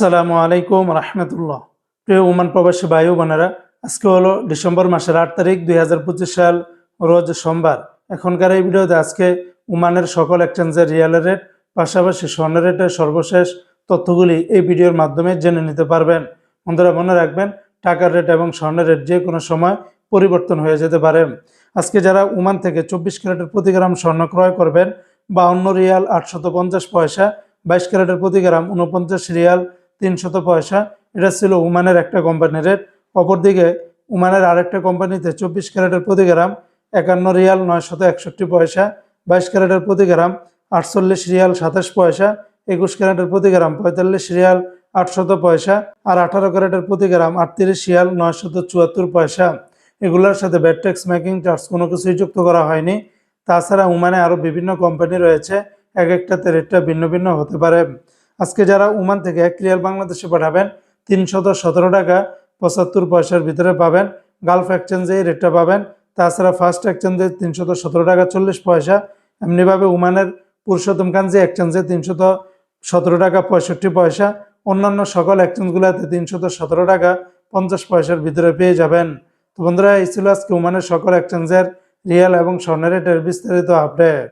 আসসালামু আলাইকুম রহমতুল্লাহ। প্রিয় ওমান প্রবাসী ও বোনেরা, আজকে হলো ডিসেম্বর মাসের আট তারিখ দুই হাজার পঁচিশ সাল, রোজ সোমবার। এখনকার এই ভিডিওতে আজকে ওমানের সকল এক্সচেঞ্জের রিয়ালের রেট, পাশাপাশি স্বর্ণের রেটের সর্বশেষ তথ্যগুলি এই ভিডিওর মাধ্যমে জেনে নিতে পারবেন। বন্ধুরা, মনে রাখবেন, টাকার রেট এবং স্বর্ণের রেট যে কোনো সময় পরিবর্তন হয়ে যেতে পারে। আজকে যারা ওমান থেকে চব্বিশ ক্যারেটের প্রতি গ্রাম স্বর্ণ ক্রয় করবেন বা অন্য রিয়াল আটশত পঞ্চাশ পয়সা, বাইশ ক্যারেটের প্রতি গ্রাম উনপঞ্চাশ রিয়াল তিনশত পয়সা। এটা ছিল ওমানের একটা কোম্পানির রেট অপরদিকে ওমানের আরেকটা কোম্পানিতে চব্বিশ ক্যারেটের প্রতি গ্রাম একান্ন রিয়াল নয়শত একষট্টি পয়সা, বাইশ ক্যারেটের প্রতি গ্রাম আটচল্লিশ রিয়াল সাতাশ পয়সা, একুশ ক্যারেটের প্রতি গ্রাম পঁয়তাল্লিশ রিয়াল আটশত পয়সা আর আঠারো ক্যারেটের প্রতি গ্রাম আটত্রিশ রিয়াল নয়শত চুয়াত্তর পয়সা। এগুলোর সাথে ব্যাট ট্যাক্স মেকিং চার্জ কোনো কিছুই যুক্ত করা হয়নি। তাছাড়া ওমানে আরও বিভিন্ন কোম্পানি রয়েছে। এক একটাতে রেটটা ভিন্ন ভিন্ন হতে পারে। আজকে যারা ওমান থেকে এক রিয়াল বাংলাদেশে পাঠাবেন, তিনশত সতেরো টাকা পঁচাত্তর পয়সার ভিতরে পাবেন। গালফ এক্সচেঞ্জে এই রেটটা পাবেন। তাছাড়া ফার্স্ট এক্সচেঞ্জে তিনশত সতেরো টাকা চল্লিশ পয়সা। এমনিভাবে ওমানের পুরুষোত্তম কাঞ্জি এক্সচেঞ্জে তিনশত সতেরো টাকা পঁয়ষট্টি পয়সা। অন্যান্য সকল এক্সচেঞ্জগুলোতে তিনশত সতেরো টাকা পঞ্চাশ পয়সার ভিতরে পেয়ে যাবেন। তো বন্ধুরা, এই ছিল আজকে ওমানের সকল এক্সচেঞ্জের রিয়াল এবং স্বর্ণের রেটের বিস্তারিত আপডেট।